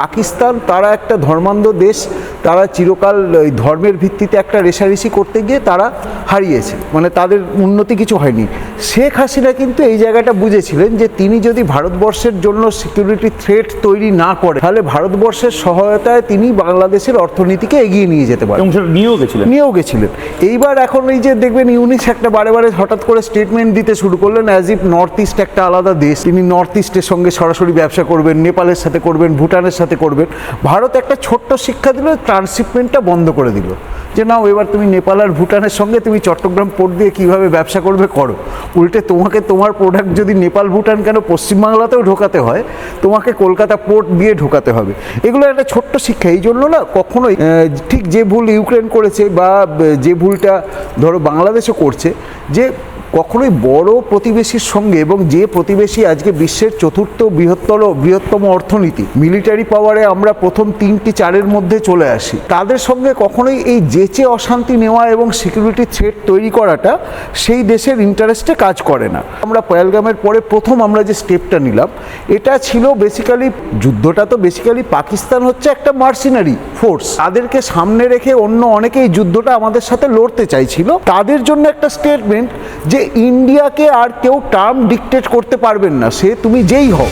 পাকিস্তান তারা একটা ধর্মান্ধ দেশ তারা চিরকাল ওই ধর্মের ভিত্তিতে একটা রেশারেশি করতে গিয়ে তারা হারিয়েছে। মানে তাদের উন্নতি কিছু হয়নি। শেখ হাসিনা কিন্তু এই জায়গাটা বুঝেছিলেন যে তিনি যদি ভারতবর্ষের জন্য সিকিউরিটি থ্রেট তৈরি না করে তাহলে ভারতবর্ষের সহায়তায় তিনি বাংলাদেশের অর্থনীতিকে এগিয়ে নিয়ে যেতে পারেন। নিয়েও গেছিলেন। নিয়েও গেছিলেন। এইবার এখন এই যে দেখবেন ইউনিস একটা বারে বারে হঠাৎ করে স্টেটমেন্ট দিতে শুরু করলেন অ্যাজ ইফ নর্থ ইস্ট একটা আলাদা দেশ। তিনি নর্থ ইস্টের সঙ্গে সরাসরি ব্যবসা করবেন নেপালের সাথে করবেন ভুটানের সাথে করবেন ভারত একটা ছোট্ট শিক্ষা দিল ট্রান্সশিপমেন্টটা বন্ধ করে দিল। যে নাও এবার তুমি নেপাল আর ভুটানের সঙ্গে তুমি চট্টগ্রাম পোর্ট দিয়ে কীভাবে ব্যবসা করবে করো। উল্টে তোমাকে তোমার প্রোডাক্ট যদি নেপাল, ভুটান কেন পশ্চিমবাংলাতেও ঢোকাতে হয়, তোমাকে কলকাতা পোর্ট দিয়ে ঢোকাতে হবে। এগুলো একটা ছোট্ট শিক্ষা, এই জন্য না কখনোই ঠিক যে ভুল ইউক্রেন করেছে বা যে ভুলটা ধরো বাংলাদেশও করছে, যে কখনোই বড় প্রতিবেশীর সঙ্গে এবং যে প্রতিবেশী আজকে বিশ্বের চতুর্থ বৃহত্তর, বৃহত্তম অর্থনীতি মিলিটারি পাওয়ারে আমরা প্রথম তিনটি চারের মধ্যে চলে আসি। তাদের সঙ্গে কখনোই এই যেচে অশান্তি নেওয়া এবং সিকিউরিটি থ্রেট তৈরি করাটা সেই দেশের ইন্টারেস্টে কাজ করে না। আমরা পয়ালগামের পরে প্রথম আমরা যে স্টেপটা নিলাম, এটা ছিল বেসিক্যালি যুদ্ধটা তো বেসিক্যালি পাকিস্তান হচ্ছে একটা মার্সিনারি ফোর্স তাদেরকে সামনে রেখে অন্য অনেকেই যুদ্ধটা আমাদের সাথে লড়তে চাইছিল। তাদের জন্য একটা স্টেটমেন্ট যে ইন্ডিয়াকে আর কেউ টার্ম ডিকটেট করতে পারবেন না। সে তুমি যেই হও।